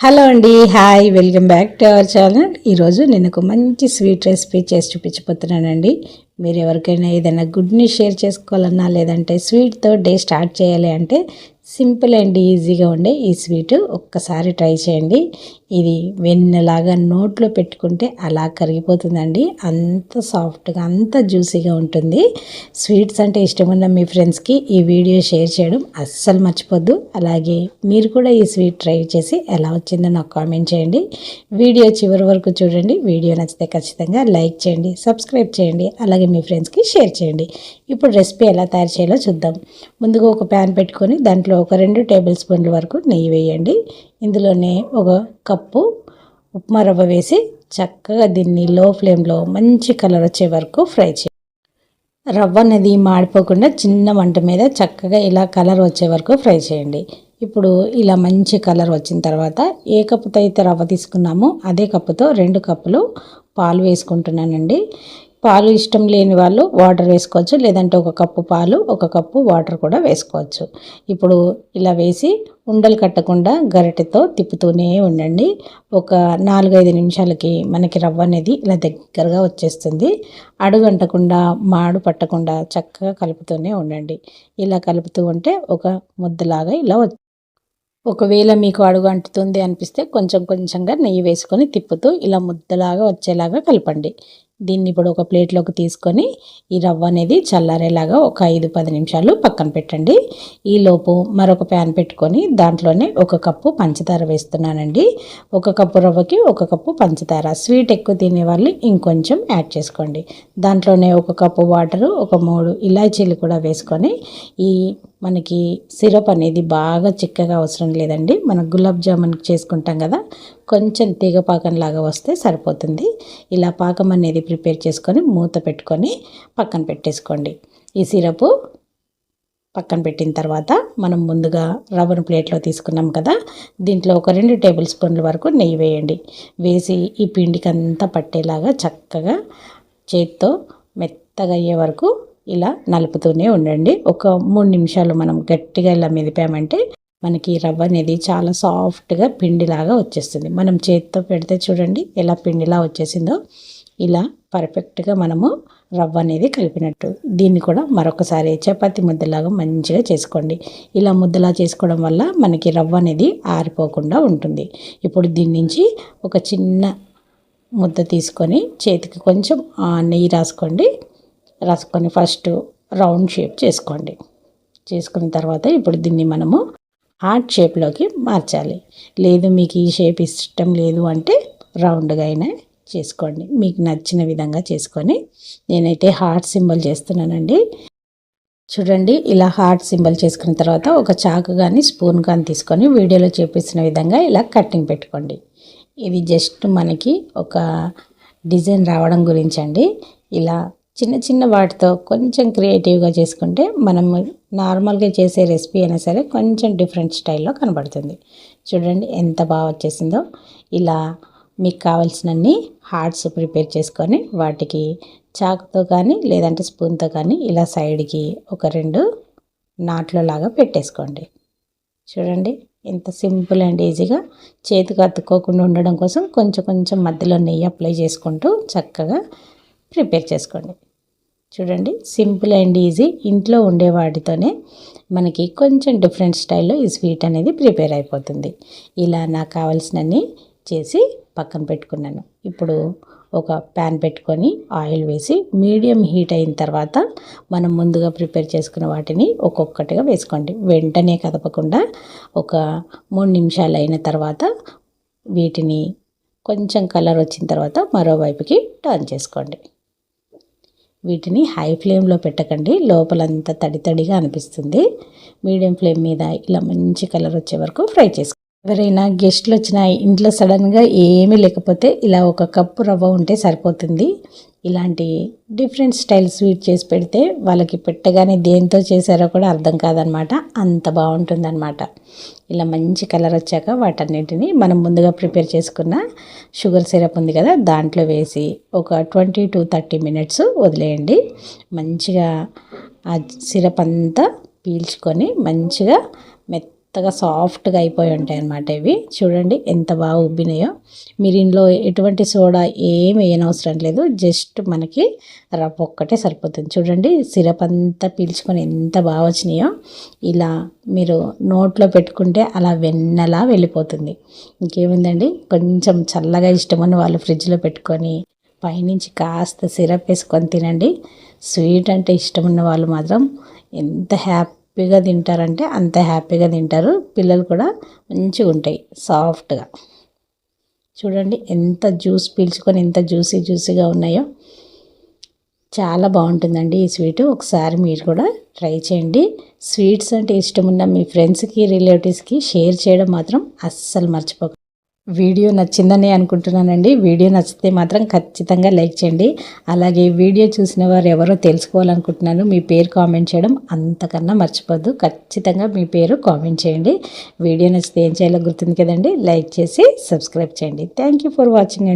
Hello అండి hi welcome back to our channel. ఈరోజు నేను ఒక మంచి స్వీట్ రెసిపీ చేసి చూపించబోతున్నానండి. మీరు ఎవరికైనా ఏదైనా గుడ్ని షేర్ చేసుకోవాలన్నా లేదంటే స్వీట్తో డే స్టార్ట్ చేయాలి అంటే సింపుల్ అండ్ ఈజీగా ఉండే ఈ స్వీట్ ఒక్కసారి ట్రై చేయండి. ఇది వెన్నలాగా నోట్లో పెట్టుకుంటే అలా కరిగిపోతుందండి. అంత సాఫ్ట్గా అంత జ్యూసీగా ఉంటుంది. స్వీట్స్ అంటే ఇష్టమున్న మీ ఫ్రెండ్స్కి ఈ వీడియో షేర్ చేయడం అస్సలు మర్చిపోద్దు. అలాగే మీరు కూడా ఈ స్వీట్ ట్రై చేసి ఎలా వచ్చిందో నాకు కామెంట్ చేయండి. వీడియో చివరి వరకు చూడండి. వీడియో నచ్చితే ఖచ్చితంగా లైక్ చేయండి సబ్స్క్రైబ్ చేయండి అలాగే మీ ఫ్రెండ్స్కి షేర్ చేయండి. ఇప్పుడు రెసిపీ ఎలా తయారు చేయాలో చూద్దాం. ముందుగా ఒక ప్యాన్ పెట్టుకొని దాంట్లో ఒక రెండు టేబుల్ స్పూన్ల వరకు నెయ్యి వేయండి. ఇందులోనే ఒక కప్పు ఉప్మా రవ్వ వేసి చక్కగా దీన్ని లో ఫ్లేమ్లో మంచి కలర్ వచ్చే వరకు ఫ్రై చేయండి. రవ్వ అనేది మాడిపోకుండా చిన్న మంట మీద చక్కగా ఇలా కలర్ వచ్చే వరకు ఫ్రై చేయండి. ఇప్పుడు ఇలా మంచి కలర్ వచ్చిన తర్వాత ఏ కప్పుతో అయితే రవ్వ తీసుకున్నామో అదే కప్పుతో రెండు కప్పులు పాలు వేసుకుంటున్నానండి. పాలు ఇష్టం లేని వాళ్ళు వాటర్ వేసుకోవచ్చు. లేదంటే ఒక కప్పు పాలు ఒక కప్పు వాటర్ కూడా వేసుకోవచ్చు. ఇప్పుడు ఇలా వేసి ఉండలు కట్టకుండా గరిటెతో తిప్పుతూనే ఉండండి. ఒక నాలుగైదు నిమిషాలకి మనకి రవ్వ అనేది ఇలా దగ్గరగా వచ్చేస్తుంది. అడుగంటకుండా మాడు పట్టకుండా చక్కగా కలుపుతూనే ఉండండి. ఇలా కలుపుతూ ఉంటే ఒక ముద్దలాగా ఇలా ఒకవేళ మీకు అడుగు అంటుతుంది అనిపిస్తే కొంచెం కొంచెంగా నెయ్యి వేసుకొని తిప్పుతూ ఇలా ముద్దలాగా వచ్చేలాగా కలపండి. దీన్ని ఇప్పుడు ఒక ప్లేట్లోకి తీసుకొని ఈ రవ్వ అనేది చల్లారేలాగా ఒక ఐదు పది నిమిషాలు పక్కన పెట్టండి. ఈలోపు మరొక ప్యాన్ పెట్టుకొని దాంట్లోనే ఒక కప్పు పంచదార వేస్తున్నానండి. ఒక కప్పు రవ్వకి ఒక కప్పు పంచదార. స్వీట్ ఎక్కువ తినే వాళ్ళు ఇంకొంచెం యాడ్ చేసుకోండి. దాంట్లోనే ఒక కప్పు వాటరు ఒక మూడు ఇలాచీలు కూడా వేసుకొని ఈ మనకి సిరప్ అనేది బాగా చిక్కగా అవసరం లేదండి. మనం గులాబ్ జామున్ చేసుకుంటాం కదా కొంచెం తీగ పాకంలాగా వస్తే సరిపోతుంది. ఇలా పాకం అనేది ప్రిపేర్ చేసుకొని మూత పెట్టుకొని పక్కన పెట్టేసుకోండి. ఈ సిరపు పక్కన పెట్టిన తర్వాత మనం ముందుగా రవ్వను ప్లేట్లో తీసుకున్నాం కదా దీంట్లో ఒక రెండు టేబుల్ స్పూన్ల వరకు నెయ్యి వేయండి. వేసి ఈ పిండికి అంతా పట్టేలాగా చక్కగా చేత్తో మెత్తగా అయ్యే వరకు ఇలా నలుపుతూనే ఉండండి. ఒక మూడు నిమిషాలు మనం గట్టిగా ఇలా మెదిపామంటే మనకి రవ్వ అనేది చాలా సాఫ్ట్గా పిండిలాగా వచ్చేస్తుంది. మనం చేతితో పెడితే చూడండి ఎలా పిండిలా వచ్చేసిందో. ఇలా పర్ఫెక్ట్గా మనము రవ్వ అనేది కలిపినట్టు. దీన్ని కూడా మరొకసారి చపాతి ముద్దలాగా మంచిగా చేసుకోండి. ఇలా ముద్దలా చేసుకోవడం వల్ల మనకి రవ్వ అనేది ఆరిపోకుండా ఉంటుంది. ఇప్పుడు దీని నుంచి ఒక చిన్న ముద్ద తీసుకొని చేతికి కొంచెం నెయ్యి రాసుకోండి. రాసుకొని ఫస్ట్ రౌండ్ షేప్ చేసుకోండి. చేసుకున్న తర్వాత ఇప్పుడు దీన్ని మనము హార్ట్ షేప్లోకి మార్చాలి. లేదు మీకు ఈ షేప్ ఇష్టం లేదు అంటే రౌండ్గా అయినా చేసుకోండి. మీకు నచ్చిన విధంగా చేసుకొని నేనైతే హార్ట్ సింబల్ చేస్తున్నానండి. చూడండి ఇలా హార్ట్ సింబల్ చేసుకున్న తర్వాత ఒక చాకు కానీ స్పూన్ కానీ తీసుకొని వీడియోలో చూపిస్తున్న విధంగా ఇలా కట్టింగ్ పెట్టుకోండి. ఇది జస్ట్ మనకి ఒక డిజైన్ రావడం గురించి అండి ఇలా చిన్న చిన్న వాటితో కొంచెం క్రియేటివ్గా చేసుకుంటే మనం నార్మల్గా చేసే రెసిపీ అయినా సరే కొంచెం డిఫరెంట్ స్టైల్లో కనబడుతుంది. చూడండి ఎంత బాగా వచ్చేసిందో. ఇలా మీకు కావాల్సినన్ని హార్ట్స్ ప్రిపేర్ చేసుకొని వాటికి చాకుతో కానీ లేదంటే స్పూన్తో కానీ ఇలా సైడ్కి ఒక రెండు నాట్లలాగా పెట్టేసుకోండి. చూడండి ఎంత సింపుల్ అండ్ ఈజీగా చేతికి అతుక్కోకుండా ఉండడం కోసం కొంచెం కొంచెం మధ్యలో నెయ్యి అప్లై చేసుకుంటూ చక్కగా ప్రిపేర్ చేసుకోండి. చూడండి సింపుల్ అండ్ ఈజీ. ఇంట్లో ఉండే వాటితోనే మనకి కొంచెం డిఫరెంట్ స్టైల్లో ఈ స్వీట్ అనేది ప్రిపేర్ అయిపోతుంది. ఇలా నాకు కావాల్సినన్ని చేసి పక్కన పెట్టుకున్నాను. ఇప్పుడు ఒక ప్యాన్ పెట్టుకొని ఆయిల్ వేసి మీడియం హీట్ అయిన తర్వాత మనం ముందుగా ప్రిపేర్ చేసుకున్న వాటిని ఒక్కొక్కటిగా వేసుకోండి. వెంటనే కదపకుండా ఒక మూడు నిమిషాలు అయిన తర్వాత వీటిని కొంచెం కలర్ వచ్చిన తర్వాత మరోవైపుకి టర్న్ చేసుకోండి. వీటిని హై ఫ్లేమ్లో పెట్టకండి. లోపలంతా తడి తడిగా అనిపిస్తుంది. మీడియం ఫ్లేమ్ మీద ఇలా మంచి కలర్ వచ్చే వరకు ఫ్రై చేసుకోండి ఎవరైనా గెస్ట్లు వచ్చినా ఇంట్లో సడన్గా ఏమీ లేకపోతే ఇలా ఒక కప్పు రవ్వ ఉంటే సరిపోతుంది. ఇలాంటి డిఫరెంట్ స్టైల్ స్వీట్ చేసి పెడితే వాళ్ళకి పెట్టగానే దేంతో చేశారో కూడా అర్థం కాదనమాట. అంత బాగుంటుందన్నమాట ఇలా మంచి కలర్ వచ్చాక వాటన్నిటిని మనం ముందుగా ప్రిపేర్ చేసుకున్న షుగర్ సిరప్ ఉంది కదా దాంట్లో వేసి ఒక ట్వంటీ టు థర్టీ మినిట్స్ వదిలేయండి. మంచిగా ఆ సిరప్ అంతా పీల్చుకొని మంచిగా మెత్త మెత్తగా సాఫ్ట్గా అయిపోయి ఉంటాయి అన్నమాట ఇవి. చూడండి ఎంత బాగా ఉబ్బినాయో. మీరు ఇందులో ఎటువంటి సోడా ఏమి వేయనవసరం లేదు. జస్ట్ మనకి రవ్వ ఒక్కటే సరిపోతుంది. చూడండి సిరప్ అంతా పీల్చుకొని ఎంత బాగా వచ్చినాయో. ఇలా మీరు నోట్లో పెట్టుకుంటే అలా వెన్నలా వెళ్ళిపోతుంది. ఇంకేముందండి? కొంచెం చల్లగా ఇష్టమని వాళ్ళు ఫ్రిడ్జ్లో పెట్టుకొని పైనుంచి కాస్త సిరప్ వేసుకొని తినండి. స్వీట్ అంటే ఇష్టం ఉన్న వాళ్ళు మాత్రం ఎంత హ్యాపీగా తింటారంటే అంత హ్యాపీగా తింటారు. పిల్లలు కూడా మంచిగా ఉంటాయి సాఫ్ట్గా. చూడండి ఎంత జ్యూస్ పీల్చుకొని ఎంత జ్యూసీ జ్యూసీగా ఉన్నాయో. చాలా బాగుంటుందండి ఈ స్వీట్. ఒకసారి మీరు కూడా ట్రై చేయండి. స్వీట్స్ అంటే ఇష్టం ఉన్న మీ ఫ్రెండ్స్కి రిలేటివ్స్కి షేర్ చేయడం మాత్రం అస్సలు మర్చిపోక వీడియో నచ్చిందని అనుకుంటున్నానండి. వీడియో నచ్చితే మాత్రం ఖచ్చితంగా లైక్ చేయండి. అలాగే వీడియో చూసిన వారు ఎవరో తెలుసుకోవాలనుకుంటున్నాను మీ పేరు కామెంట్ చేయడం అంతకన్నా మర్చిపోద్దు. ఖచ్చితంగా మీ పేరు కామెంట్ చేయండి. వీడియో నచ్చితే ఏం చేయాలో గుర్తుంది కదండి. లైక్ చేసి సబ్స్క్రైబ్ చేయండి. థ్యాంక్ యూ ఫర్ వాచింగ్ అండి.